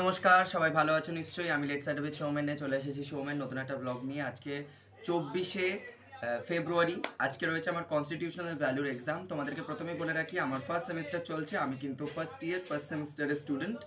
নমস্কার, সবাই ভালো আছো নিশ্চয়ই? আমি লেট সাইড উইথ সৌমেনে চলে এসেছি। সৌমেন নতুন একটা ব্লগ নিয়ে আজকে চব্বিশে ফেব্রুয়ারি আজকে রয়েছে আমার কনস্টিটিউশনাল ভ্যালুর এক্সাম তোমাদেরকে প্রথমেই বলে রাখি, আমার ফার্স্ট সেমিস্টার চলছে। আমি কিন্তু ফার্স্ট ইয়ার ফার্স্ট সেমিস্টারের স্টুডেন্ট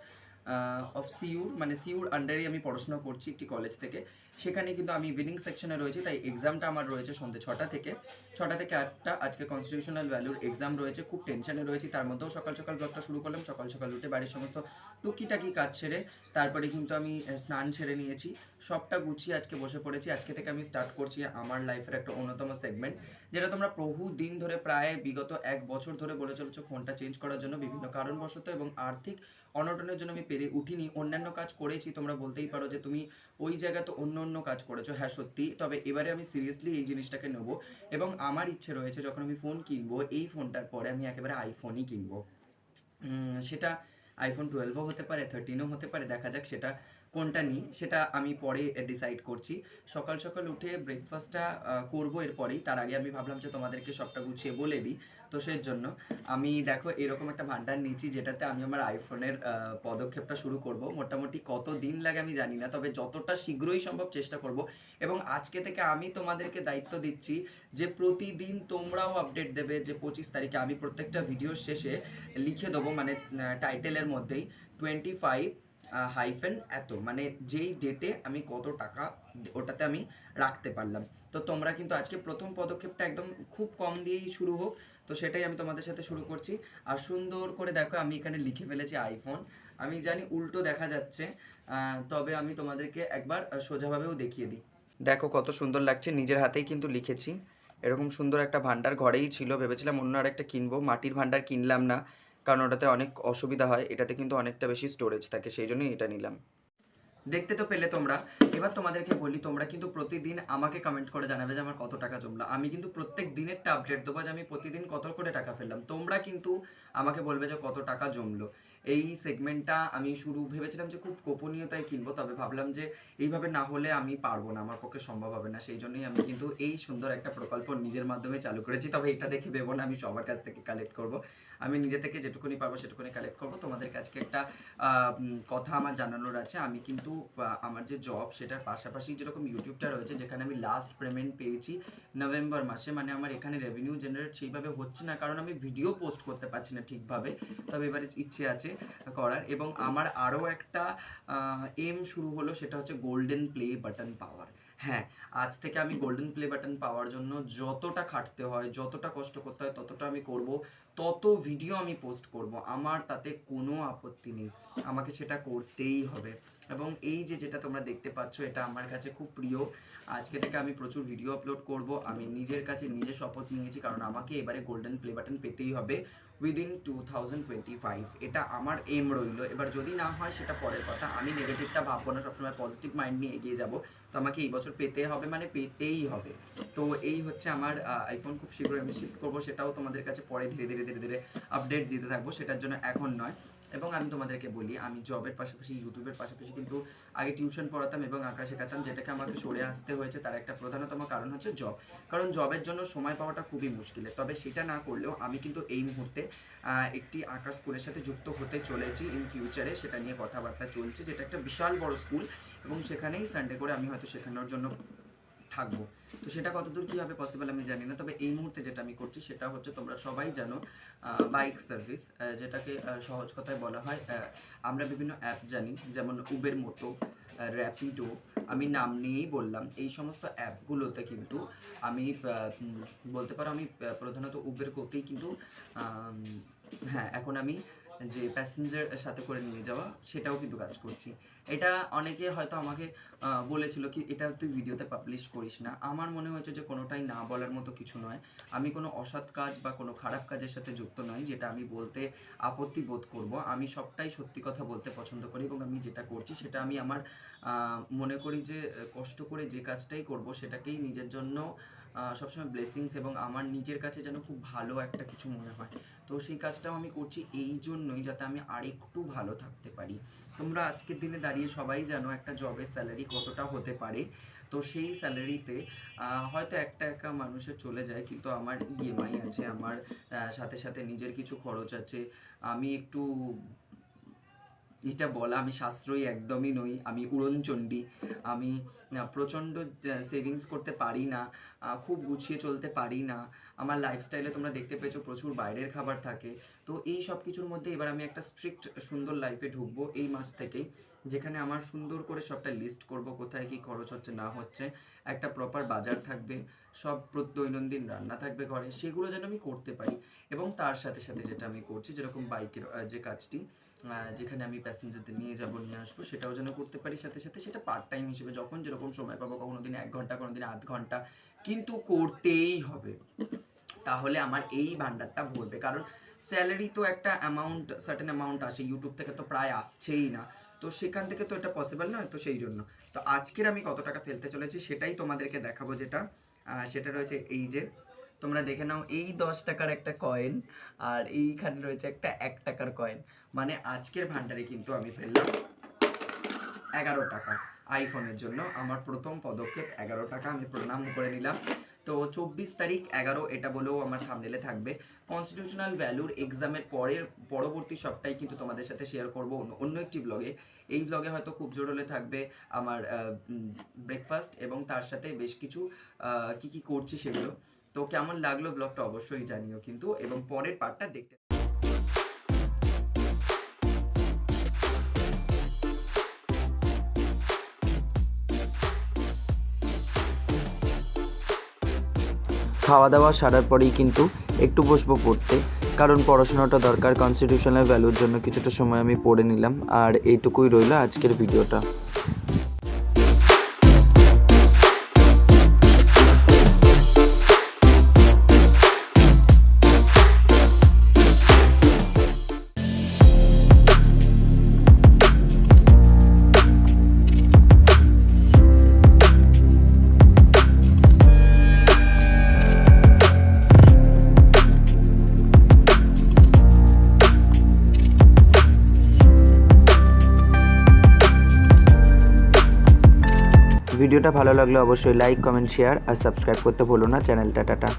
অফ সিউর মানে সিউর আন্ডারেই আমি পড়াশোনা করছি একটি কলেজ থেকে। সেখানে কিন্তু আমি ইভিনিং সেকশনে রয়েছি, তাই এক্সামটা আমার রয়েছে সন্ধ্যে ছটা থেকে। ছটা থেকে আটটা, আজকে কনস্টিটিউশনাল ভ্যালুর এক্সাম রয়েছে, খুব টেনশনে রয়েছি, তার মধ্যেও সকাল সকাল ব্লগটা শুরু করলাম, সকাল সকাল উঠে বাড়ির সমস্ত টুকিটাকি কাজ ছেড়ে তারপরে কিন্তু আমি স্নান ছেড়ে নিয়েছি। সবটা গুছিয়ে আজকে বসে পড়েছি, আজকে থেকে আমি স্টার্ট করছি আমার লাইফের একটা অন্যতম সেগমেন্ট যেটা তোমরা বহু দিন ধরে প্রায় বিগত এক বছর ধরে বলে চলেছো ফোনটা চেঞ্জ করার জন্য, বিভিন্ন কারণবশত এবং আর্থিক অনটনের জন্য আমি পেরে উঠিনি, অন্যান্য কাজ করেছি, তোমরা বলতেই পারো যে তুমি ওই জায়গায় তো অন্য অন্য কাজ করেছ। হ্যাঁ সত্যি, তবে এবারে আমি সিরিয়াসলি এই জিনিসটাকে নেব এবং আমার ইচ্ছে রয়েছে যখন আমি ফোন কিনবো, এই ফোনটার পরে আমি একেবারে আইফোনই কিনবো। সেটা আইফোন টুয়েলভও হতে পারে থার্টিনও হতে পারে, দেখা যাক সেটা কোনটা নিই, সেটা আমি পরে ডিসাইড করছি। সকাল সকাল উঠে ব্রেকফাস্টটা করব এরপরেই। তার আগে আমি ভাবলাম যে তোমাদেরকে সবটা গুছিয়ে বলে দিই। তো সেই জন্য আমি দেখো এরকম একটা ভান্ডার নিয়েছি, যেটাতে আমি আমার আইফোনের পদক্ষেপটা শুরু করব। মোটামুটি কত দিন লাগে আমি জানি না, তবে যতটা শীঘ্রই সম্ভব চেষ্টা করব। এবং আজকে থেকে আমি তোমাদেরকে দায়িত্ব দিচ্ছি যে প্রতিদিন তোমরাও আপডেট দেবে যে পঁচিশ তারিখে আমি প্রত্যেকটা ভিডিওর শেষে লিখে দেবো মানে টাইটেলের মধ্যেই। টোয়েন্টি ফাইভ হাইফেন এত। মানে যেই ডেটে আমি কত টাকা ওটাতে আমি রাখতে পারলাম। তো তোমরা কিন্তু আজকে প্রথম পদক্ষেপটা একদম খুব কম দিয়েই শুরু হোক। তো সেটাই আমি তোমাদের সাথে শুরু করছি। আর সুন্দর করে দেখো, আমি এখানে লিখে ফেলেছি আইফোন আমি জানি উল্টো দেখা যাচ্ছে তবে আমি তোমাদেরকে একবার সোজাভাবেও দেখিয়ে দিই। দেখো কত সুন্দর লাগছে, নিজের হাতেই কিন্তু লিখেছি। এরকম সুন্দর একটা ভান্ডার ঘরেই ছিল, ভেবেছিলাম অন্য আর একটা কিনবো। মাটির ভান্ডার কিনলাম না। কারণ ওটাতে অনেক অসুবিধা হয়, এটাতে কিন্তু অনেকটা বেশি স্টোরেজ থাকে, সেই জন্যই এটা নিলাম। দেখতে তো পেলে তোমরা। এবার তোমাদেরকে বলি, তোমরা কিন্তু প্রতিদিন আমাকে কমেন্ট করে জানাবে যে আমার কত টাকা জমলো। আমি কিন্তু প্রত্যেক দিনেরটা আপডেট দেবো যে আমি প্রতিদিন কত করে টাকা ফেললাম। তোমরা কিন্তু আমাকে বলবে যে কত টাকা জমলো। এই সেগমেন্টটা আমি শুরু ভেবেছিলাম যে খুব গোপনীয়তায় কিনবো, তবে ভাবলাম যে এইভাবে না হলে আমি পারব না, আমার পক্ষে সম্ভব হবে না। সেই জন্যই আমি কিন্তু এই সুন্দর একটা প্রকল্প নিজের মাধ্যমে চালু করেছি। তবে এটা দেখে ভেবো না, আমি সবার কাছ থেকে কালেক্ট করব। আমি নিজে থেকে যেটুকুনি পারব সেটুকুনি কালেক্ট করব। তোমাদের কাছে একটা কথা আমার জানানোর আছে। আমি কিন্তু আমার যে জব সেটার পাশাপাশি যেরকম ইউটিউবটা রয়েছে, যেখানে আমি লাস্ট পেমেন্ট পেয়েছি নভেম্বর মাসে মানে আমার এখানে রেভিনিউ জেনারেট সেইভাবে হচ্ছে না, কারণ আমি ভিডিও পোস্ট করতে পারছি না ঠিকভাবে। তবে এবারে ইচ্ছে আছে করার এবং আমার আরও একটা এম শুরু হলো সেটা হচ্ছে গোল্ডেন প্লে বাটন পাওয়ার। হ্যাঁ আজ থেকে আমি গোল্ডেন প্লে বাটন পাওয়ার জন্য যতটা খাটতে হয়, যতটা কষ্ট করতে হয়, ততটা আমি করব, তত ভিডিও আমি পোস্ট করব। আমার তাতে কোনো আপত্তি নেই। আমাকে সেটা করতেই হবে। এবং এই যে যেটা তোমরা দেখতে পাচ্ছ, এটা আমার কাছে খুব প্রিয়। আজকে থেকে আমি প্রচুর ভিডিও আপলোড করব। আমি নিজের কাছে নিজে শপথ নিয়েছি, কারণ আমাকে এবারে গোল্ডেন প্লে বাটন পেতেই হবে। Within two thousand twenty five এটা আমার এম রইল। এবার যদি না হয়, সেটা পরের কথা। আমি নেগেটিভটা ভাববো না, সবসময় পজিটিভ মাইন্ড নিয়ে এগিয়ে যাব। তো আমাকে এই বছর পেতে হবে মানে পেতেই হবে। তো এই হচ্ছে আমার আইফোন খুব শীঘ্রই আমি শিফট করব, সেটাও তোমাদের কাছে পরে ধীরে ধীরে ধীরে ধীরে আপডেট দিতে থাকব। সেটার জন্য এখন নয়। এবং আমি তোমাদেরকে বলি, আমি জবের পাশাপাশি ইউটিউবের পাশাপাশি কিন্তু আগে টিউশন পড়াতাম এবং আঁকা শেখাতাম যেটাকে আমাকে সরে আসতে হয়েছে, তার একটা প্রধানতম কারণ হচ্ছে জব কারণ জবের জন্য সময় পাওয়াটা খুবই মুশকিল তবে সেটা না করলেও আমি কিন্তু এই মুহূর্তে একটি আঁকার স্কুলের সাথে যুক্ত হতে চলেছি ইন ফিউচারে সেটা নিয়ে কথাবার্তা চলছে, যেটা একটা বিশাল বড় স্কুল এবং সেখানেই সানডে করে আমি হয়তো শেখানোর জন্য থাকব। তো সেটা কতদূর কী হবে পসিবল আমি জানি না, তবে এই মুহূর্তে যেটা আমি করছি সেটা হচ্ছে তোমরা সবাই জানো বাইক সার্ভিস যেটাকে সহজ কথায় বলা হয় আমরা বিভিন্ন অ্যাপ জানি, যেমন উবের মোটো র্যাপিডো আমি নাম নিয়েই বললাম, এই সমস্ত অ্যাপগুলোতে কিন্তু আমি বলতে পারো আমি প্রধানত উবের করতেই কিন্তু হ্যাঁ এখন আমি যে প্যাসেঞ্জার সাথে করে নিয়ে যাওয়া, সেটাও কিন্তু কাজ করছি। এটা অনেকে হয়তো আমাকে বলেছিল কি, এটা তুই ভিডিওতে পাবলিশ করিস না। আমার মনে হয়েছে যে কোনোটাই না বলার মতো কিছু নয়। আমি কোনো অসৎ কাজ বা কোনো খারাপ কাজের সাথে যুক্ত নই, যেটা আমি বলতে আপত্তি বোধ করব। আমি সবটাই সত্যি কথা বলতে পছন্দ করি এবং আমি যেটা করছি, সেটা আমি আমার মনে করি যে, কষ্ট করে যে কাজটাই করব, সেটাকেই নিজের জন্য সবসময় ব্লেসিংস এবং আমার নিজের কাছে যেন খুব ভালো একটা কিছু মনে হয়। তো সেই কাজটাও আমি করছি এই জন্যই যাতে আমি আরেকটু ভালো থাকতে পারি। তোমরা আজকের দিনে দাঁড়িয়ে সবাই জানো একটা জবের স্যালারি কতটা হতে পারে। তো সেই স্যালারিতে হয়তো একটা একা মানুষের চলে যায় কিন্তু আমার ইএমআই আছে, আমার সাথে সাথে নিজের কিছু খরচ আছে। আমি একটু এটা বলা, আমি সাশ্রয়ী একদমই নই, আমি উড়নচণ্ডী, আমি প্রচণ্ড সেভিংস করতে পারি না খুব গুছিয়ে চলতে পারি না, আমার লাইফস্টাইলে তোমরা দেখতে পেয়েছ প্রচুর বাইরের খাবার থাকে, তো এই সব কিছুর মধ্যে এবার আমি একটা স্ট্রিক্ট সুন্দর লাইফে ঢুকবো এই মাস থেকেই যেখানে আমার সুন্দর করে সবটা লিস্ট করব, কোথায় কি খরচ হচ্ছে, না হচ্ছে, একটা প্রপার বাজার থাকবে, সব দৈনন্দিন রান্না থাকবে ঘরে, সেগুলো যেন আমি করতে পারি, এবং তার সাথে সাথে যেটা আমি করছি, যেরকম বাইকের যে কাজটি যেখানে আমি প্যাসেঞ্জারদের নিয়ে যাব, নিয়ে আসব, সেটাও যেন করতে পারি। সাথে সাথে সেটা পার্ট টাইম হিসেবে যখন যেরকম সময় পাবো, কখনো দিন এক ঘণ্টা, কোনো দিন আধ ঘণ্টা, কিন্তু করতেই হবে। তাহলে আমার এই ভান্ডারটা ভরবে। কারণ স্যালারি তো একটা অ্যামাউন্ট সার্টেন অ্যামাউন্ট আসে ইউটিউব থেকে তো প্রায় আসছেই না। তো সেখান থেকে তো এটা পসিবল নয়, তো সেই জন্য। তো আজকের আমি কত টাকা ফেলতে চলেছি, সেটাই তোমাদেরকে দেখাবো যেটা। সেটা রয়েছে এই যে তোমরা দেখে নাও, এই দশ টাকার একটা কয়েন আর এইখানে রয়েছে একটা এক টাকার কয়েন মানে আজকের ভান্ডারে কিন্তু আমি ফেললাম এগারো টাকা। আইফোনের জন্য আমার প্রথম পদক্ষেপ, এগারো টাকা আমি প্রণাম করে নিলাম। তো চব্বিশ তারিখ এগারো, এটা বলেও আমার থামনেলে থাকবে। কনস্টিটিউশনাল ভ্যালুর এক্সামের পরের, পরবর্তী সবটাই কিন্তু তোমাদের সাথে শেয়ার করব অন্য- অন্য একটি ব্লগে এই ব্লগে হয়তো খুব জোর হলে থাকবে আমার ব্রেকফাস্ট এবং তার সাথে বেশ কিছু কি কি করছি সেগুলো। তো কেমন লাগল ব্লগটা অবশ্যই জানিও কিন্তু, এবং পরের পার্টটা দেখতে খাওয়া দাওয়া সারার পরেই কিন্তু একটু বসবো পড়তে। কারণ পড়াশোনাটা দরকার কনস্টিটিউশনাল ভ্যালুর জন্য কিছুটা সময় আমি পড়ে নিলাম। আর এইটুকুই রইল আজকের ভিডিওটা ভিডিওটা ভালো লাগলে অবশ্যই লাইক কমেন্ট শেয়ার আর সাবস্ক্রাইব করতে ভুলো না চ্যানেলটা টাটা।